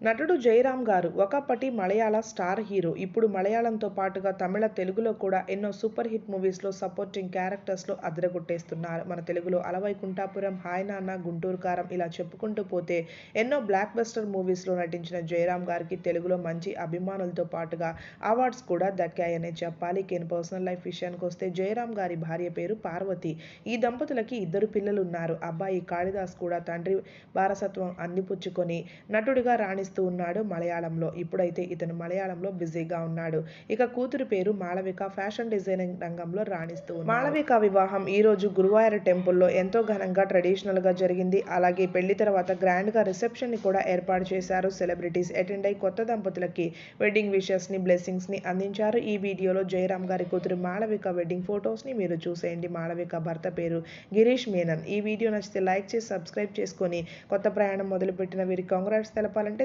నటుడు జయరామ్ గారు ఒకప్పటి మలయాళ స్టార్ హీరో ఇప్పుడు మలయాళంతో పాటుగా తమిళ తెలుగులో కూడా ఎన్నో సూపర్ హిట్ మూవీస్లో సపోర్టింగ్ క్యారెక్టర్స్లో అదరగొట్టేస్తున్నారు మన తెలుగులో అలవైకుంఠాపురం హాయ్ నాన్న గుంటూరు కారం ఇలా చెప్పుకుంటూ పోతే ఎన్నో బ్లాక్ బస్టర్ మూవీస్లో నటించిన జయరామ్ గారికి తెలుగులో మంచి అభిమానులతో పాటుగా అవార్డ్స్ కూడా దక్కాయనే చెప్పాలి. కేన్ పర్సనల్ లైఫ్ విషయానికి వస్తే జయరామ్ గారి భార్య పేరు పార్వతి. ఈ దంపతులకి ఇద్దరు పిల్లలు ఉన్నారు అబ్బాయి కాళిదాస్ కూడా తండ్రి వారసత్వం అందిపుచ్చుకొని నటుడిగా రాణి రాణిస్తూ ఉన్నాడు మలయాళంలో. ఇప్పుడైతే ఇతను మలయాళంలో బిజీగా ఉన్నాడు. ఇక కూతురు పేరు మాళవిక. ఫ్యాషన్ డిజైనింగ్ రంగంలో రాణిస్తూ మాళవిక వివాహం ఈ రోజు గురువాయూర్ టెంపుల్లో ఎంతో ఘనంగా ట్రెడిషనల్గా జరిగింది. అలాగే పెళ్ళి తర్వాత గ్రాండ్గా రిసెప్షన్ని కూడా ఏర్పాటు చేశారు సెలబ్రిటీస్. అటెండ్ అయి కొత్త దంపతులకి వెడ్డింగ్ విషెస్ని బ్లెస్సింగ్స్ని అందించారు. ఈ వీడియోలో జయరామ్ గారి కూతురు మాళవిక వెడ్డింగ్ ఫొటోస్ని మీరు చూసేయండి. మాళవిక భర్త పేరు గిరీష్ మేనన్. ఈ వీడియో నచ్చితే లైక్ చేసి సబ్స్క్రైబ్ చేసుకొని కొత్త ప్రయాణం మొదలుపెట్టిన వీరి కాంగ్రాట్స్ తెలపాలంటే